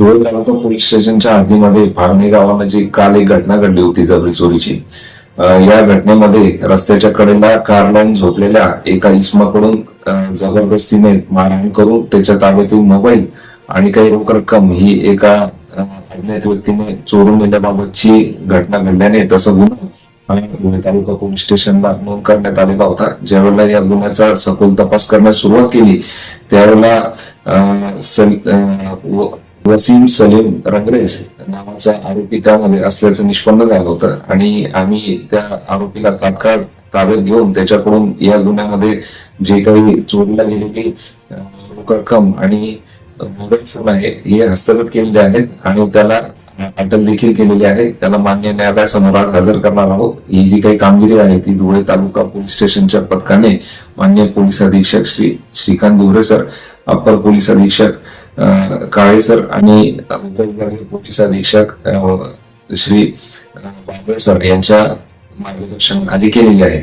धुळे तालुका police स्टेशनच्या हद्दीमध्ये फारणी गावामध्ये काल एक घटना घडली होती जबरी चोरीची या घटनेमध्ये रस्त्याच्या कडेला कार लावून झोपलेल्या एका इसमाकडून जबरदस्तीने मारहाण करून त्याच्या ताब्यातील मोबाईल आणि काही रोख रक्कम ही एका अज्ञात व्यक्तीने चोरून नेल्याबाबतची घटना घडल्याने तसं गुन्हा धुळे तालुका पोलीस स्टेशनला नोंद करण्यात आलेला होता. ज्यावेळेला या गुन्ह्याचा सखोल तपास करण्यास सुरुवात केली त्यावेळेला अं, अं, व- वसीम सलीम रंगरेज नावाचा आरोपी त्यामध्ये असल्याचं निष्पन्न झालं होतं. आणि आम्ही त्या आरोपीला तात्काळ ताब्यात घेऊन त्याच्याकडून या गुन्ह्यामध्ये जे काही चोरीला गेलेली रक्कम आणि मोबाईल फोन आहे हे हस्तगत केलेले आहेत आणि त्याला अटक देखील केलेली आहे. त्याला मान्य न्यायालयासमोर आज हजर करणार आहोत. ही जी काही कामगिरी आहे ती धुळे तालुका पोलीस स्टेशनच्या पथकाने मान्य पोलीस अधीक्षक Shri Shrikant Dubre sir upper police अधीक्षक काळे सर आणि पोलीस अधीक्षक श्री बाबळे सर यांच्या मार्गदर्शनाखाली केलेली आहे.